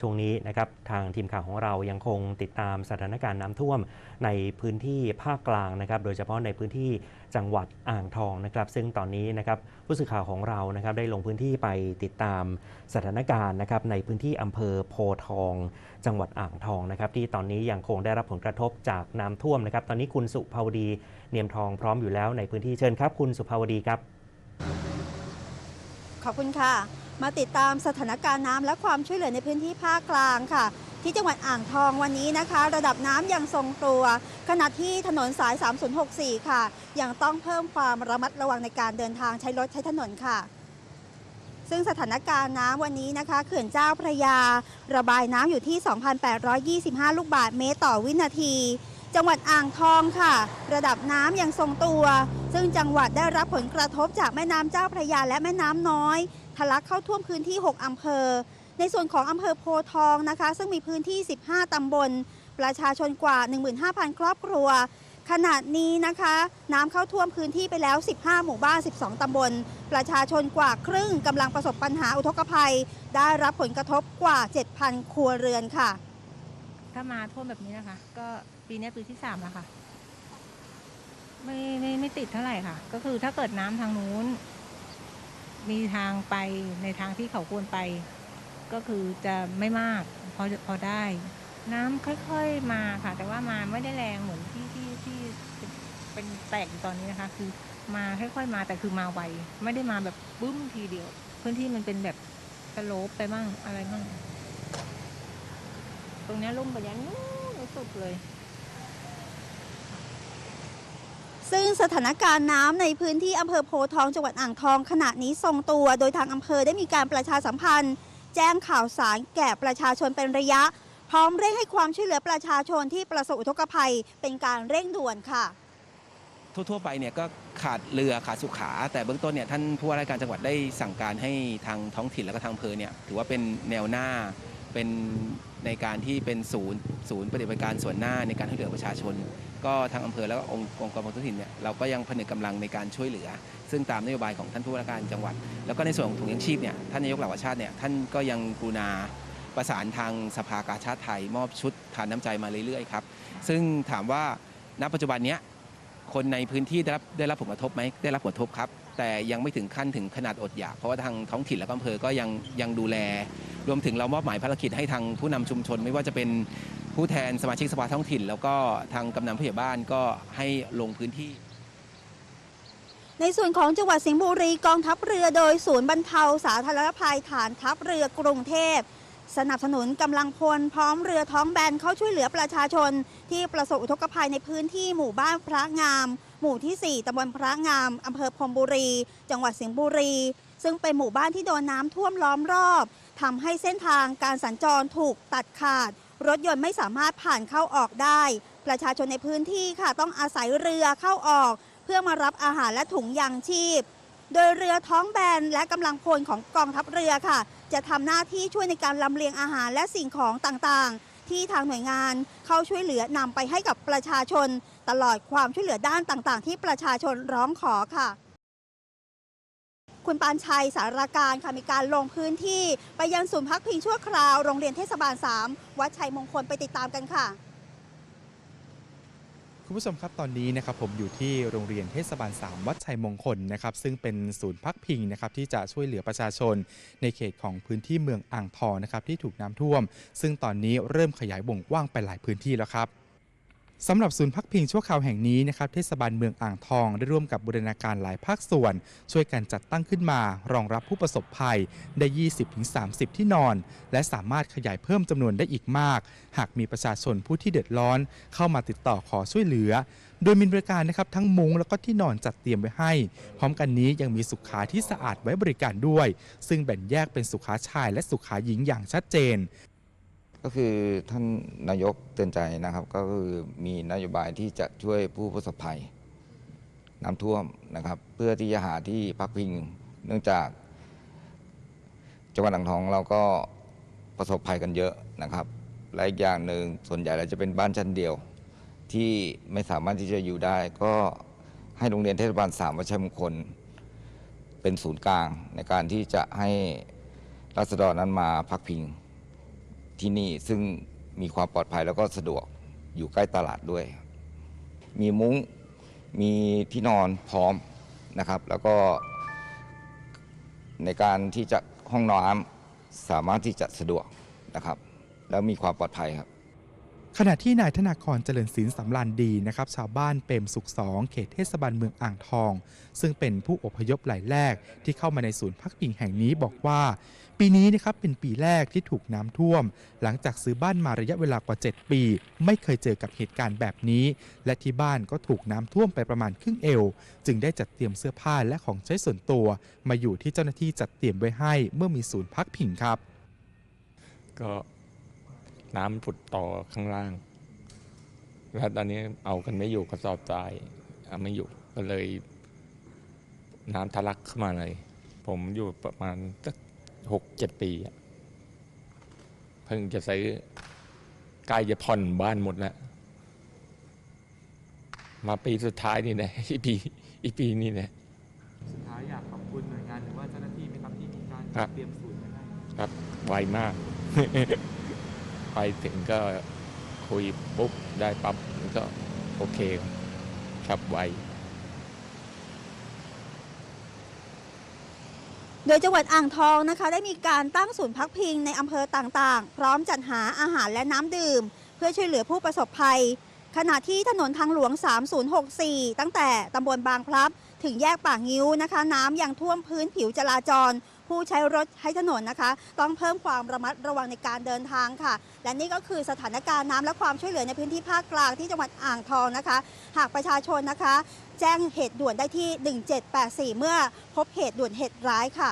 ช่วงนี้นะครับทางทีมข่าวของเรายังคงติดตามสถานการณ์น้ำท่วมในพื้นที่ภาคกลางนะครับ โดยเฉพาะในพื้นที่จังหวัดอ่างทองนะครับ ซึ่งตอนนี้นะครับผู้สื่อข่าวของเรานะครับได้ลงพื้นที่ไปติดตามสถานการณ์นะครับในพื้นที่อำเภอโพทอง จังหวัดอ่างทองนะครับ ที่ตอนนี้ยังคงได้รับผลกระทบจากน้ำท่วมนะครับ ตอนนี้คุณสุภาวดีเนียมทองพร้อมอยู่แล้วในพื้นที่เชิญครับ คุณสุภาวดีครับ ขอบคุณค่ะ มาติดตามสถานการณ์น้ำและความช่วยเหลือในพื้นที่ภาคกลางค่ะ ที่จังหวัดอ่างทองวันนี้นะคะ ระดับน้ำยังทรงตัว ขณะที่ถนนสาย 3064 ค่ะ ยังต้องเพิ่มความระมัดระวังในการเดินทางใช้รถใช้ถนนค่ะซึ่งสถานการณ์น้ำวันนี้นะคะ เขื่อนเจ้าพระยา ระบายน้ำอยู่ที่ 2,825 ลูกบาศก์เมตรต่อวินาที จังหวัดอ่างทองค่ะ ระดับน้ำยังทรงตัว ซึ่งจังหวัดได้รับผลกระทบจากแม่น้ำเจ้าพระยาและแม่น้ำน้อย ทะลักเข้าท่วมพื้นที่ 6 อำเภอ ในส่วนของอำเภอโพทองนะคะ ซึ่งมีพื้นที่ 15 ตำบล ประชาชนกว่า 15,000 ครอบครัว ขณะนี้นะคะ น้ำเข้าท่วมพื้นที่ไปแล้ว 15 หมู่บ้าน 12 ตำบล ประชาชนกว่าครึ่งกำลังประสบปัญหาอุทกภัย ได้รับผลกระทบกว่า 7,000 ครัวเรือนค่ะ ถ้ามาท่วมแบบนี้นะคะ ก็ปีนี้ปีที่สามแล้วค่ะ ไม่ไม่ไม่ติดเท่าไหร่ค่ะ ก็คือถ้าเกิดน้ำทางนู้น มีทางไปในทางที่เขาควรไป ก็คือจะไม่มากพอพอได้ น้ำค่อยๆมาค่ะ แต่ว่ามาไม่ได้แรงเหมือนที่ที่ที่เป็นแตกตอนนี้นะคะ คือมาค่อยๆมาแต่คือมาไวไม่ได้มาแบบบึ้มทีเดียว พื้นที่มันเป็นแบบสโลปไปมั่งอะไรมั่งตรงนี้ลุ่มไปยันนู้นสุดเลย ซึ่งสถานการณ์น้ำในพื้นที่อำเภอโพทองจังหวัดอ่างทองขณะนี้ทรงตัว โดยทางอำเภอได้มีการประชาสัมพันธ์ แจ้งข่าวสารแก่ประชาชนเป็นระยะ พร้อมเร่งให้ความช่วยเหลือประชาชนที่ประสบอุทกภัยเป็นการเร่งด่วนค่ะ ทั่วๆไปเนี่ยก็ขาดเรือขาดสุขา แต่เบื้องต้นเนี่ยท่านผู้ว่าราชการจังหวัดได้สั่งการให้ทางท้องถิ่นและก็ทางอำเภอเนี่ยถือว่าเป็นแนวหน้าเป็นในการที่เป็นศูนย์ศูนย์ปฏิบัติการส่วนหน้าในการช่วยเหลือประชาชน ก็ทางอำเภอแล้วก็องค์กรปกครองท้องถิ่นเนี่ยเราก็ยังผนึกกำลังในการช่วยเหลือ ซึ่งตามนโยบายของท่านผู้ว่าการจังหวัด แล้วก็ในส่วนของถุงยังชีพเนี่ยท่านนายกเหล่ากาชาติเนี่ยท่านก็ยังกรุณาประสานทางสภากาชาติไทย มอบชุดทานน้ำใจมาเรื่อยๆครับซึ่งถามว่าณปัจจุบันเนี้ยคนในพื้นที่ได้รับได้รับผลกระทบไหมได้รับผลกระทบครับ แต่ยังไม่ถึงขั้นถึงขนาดอดอยาก เพราะว่าทางท้องถิ่นและอำเภอก็ยังยังดูแล รวมถึงเรามอบหมายภารกิจให้ทางผู้นำชุมชน ไม่ว่าจะเป็น ผู้แทนสมาชิกสภาท้องถิ่น แล้วก็ทางกำนันผู้ใหญ่บ้านก็ให้ลงพื้นที่ ในส่วนของจังหวัดสิงห์บุรีกองทัพเรือโดยศูนย์บรรเทาสาธารณภัยฐานทัพเรือกรุงเทพสนับสนุนกำลังพลพร้อมเรือท้องแบนเข้าช่วยเหลือประชาชน ที่ประสบอุทกภัยในพื้นที่หมู่บ้านพระงาม หมู่ที่ 4ตำบลพระงามอำเภอพรมบุรี จังหวัดสิงห์บุรี ซึ่งเป็นหมู่บ้านที่โดนน้ำท่วมล้อมรอบทำให้เส้นทางการสัญจรถูกตัดขาด รถยนต์ไม่สามารถผ่านเข้าออกได้ ประชาชนในพื้นที่ค่ะต้องอาศัยเรือเข้าออก เพื่อมารับอาหารและถุงยางชีพ โดยเรือท้องแบนและกำลังพลของกองทัพเรือค่ะ จะทำหน้าที่ช่วยในการลำเลียงอาหารและสิ่งของต่างๆ ที่ทางหน่วยงานเข้าช่วยเหลือนำไปให้กับประชาชน ตลอดความช่วยเหลือด้านต่างๆ ที่ประชาชนร้องขอค่ะ คุณปานชัยสารการค่ะมีการลงพื้นที่ ไปยังศูนย์พักพิงชั่วคราวโรงเรียนเทศบาล 3 วัดชัยมงคลไปติดตามกันค่ะ คุณผู้ชมครับตอนนี้นะครับผมอยู่ที่โรงเรียนเทศบาล 3 วัดชัยมงคลนะครับซึ่งเป็นศูนย์พักพิงนะครับที่จะช่วยเหลือประชาชน ในเขตของพื้นที่เมืองอ่างทองนะครับที่ถูกน้ำท่วม ซึ่งตอนนี้เริ่มขยายวงกว้างไปหลายพื้นที่แล้วครับ สำหรับศูนย์พักพิงชั่วคราวแห่งนี้นะครับเทศบาลเมืองอ่างทองได้ร่วมกับบูรณาการหลายภาคส่วน ช่วยกันจัดตั้งขึ้นมารองรับผู้ประสบภัยได้ 20-30 ที่นอน และสามารถขยายเพิ่มจำนวนได้อีกมาก หากมีประชาชนผู้ที่เดือดร้อน เข้ามาติดต่อขอช่วยเหลือ โดยมีบริการนะครับทั้งมุ้งแล้วก็ที่นอนจัดเตรียมไว้ให้ พร้อมกันนี้ยังมีสุขาที่สะอาดไว้บริการด้วย ซึ่งแบ่งแยกเป็นสุขาชายและสุขาหญิงอย่างชัดเจน ก็คือท่านนายกเตือนใจนะครับ ก็คือมีนโยบายที่จะช่วยผู้ประสบภัยน้ำท่วมนะครับ เพื่อที่จะหาที่พักพิงเนื่องจาก จังหวัดอ่างทองเราก็ประสบภัยกันเยอะนะครับ และอีกอย่างหนึ่งส่วนใหญ่เราจะเป็นบ้านชั้นเดียว ที่ไม่สามารถที่จะอยู่ได้ ก็ให้โรงเรียนเทศบาลสามวัชมงคล เป็นศูนย์กลางในการที่จะให้รัษฎรนั้นมาพักพิง ที่นี่ซึ่งมีความปลอดภัยแล้วก็สะดวกอยู่ใกล้ตลาดด้วย มีมุ้งมีที่นอนพร้อมนะครับ แล้วก็ในการที่จะห้องน้ำสามารถที่จะสะดวกนะครับ แล้วมีความปลอดภัยครับ ขณะที่นายธนากรเจริญศิลป์สำรานดีนะครับชาวบ้านเปรมสุขสองเขตเทศบาลเมืองอ่างทอง ซึ่งเป็นผู้อพยพรายแรกที่เข้ามาในศูนย์พักพิงแห่งนี้บอกว่า ปีนี้นะครับเป็นปีแรกที่ถูกน้ำท่วม หลังจากซื้อบ้านมาระยะเวลากว่า 7 ปี ไม่เคยเจอกับเหตุการณ์แบบนี้ และที่บ้านก็ถูกน้ำท่วมไปประมาณครึ่งเอว จึงได้จัดเตรียมเสื้อผ้าและของใช้ส่วนตัว มาอยู่ที่เจ้าหน้าที่จัดเตรียมไว้ให้เมื่อมีศูนย์พักพิงครับ ก็ น้ำผุดต่อข้างล่าง แล้วตอนนี้เอากันไม่อยู่กระสอบทรายเอาไม่อยู่ก็เลย น้ำทะลักเข้ามาเลย ผมอยู่ประมาณสักหกเจ็ดปีอะเพิ่งจะซื้อใกล้จะผ่อนบ้านหมดแล้วมาปีสุดท้ายนี่นะอีปีอีปีนี่นะสุดท้ายอยากขอบคุณหน่วยงานหรือว่าเจ้าหน้าที่ไหมครับที่มีการครับเตรียมศูนย์ไว้ให้ครับไวมาก ไปถึงก็คุยปุ๊บได้ปั๊บมันก็โอเคครับไวโดยจังหวัดอ่างทองนะคะ ได้มีการตั้งศูนย์พักพิงในอำเภอต่างๆ พร้อมจัดหาอาหารและน้ำดื่ม เพื่อช่วยเหลือผู้ประสบภัย ขณะที่ถนนทางหลวง 3064 ตั้งแต่ตำบลบางพลับ ถึงแยกป่างิ้วนะคะ น้ำยังท่วมพื้นผิวจราจร ผู้ใช้รถใช้ถนนนะคะ ต้องเพิ่มความระมัดระวังในการเดินทางค่ะ และนี่ก็คือสถานการณ์น้ำและความช่วยเหลือในพื้นที่ภาคกลางที่จังหวัดอ่างทองนะคะ หากประชาชนนะคะ แจ้งเหตุด่วนได้ที่ 1784 เมื่อพบเหตุด่วนเหตุร้ายค่ะ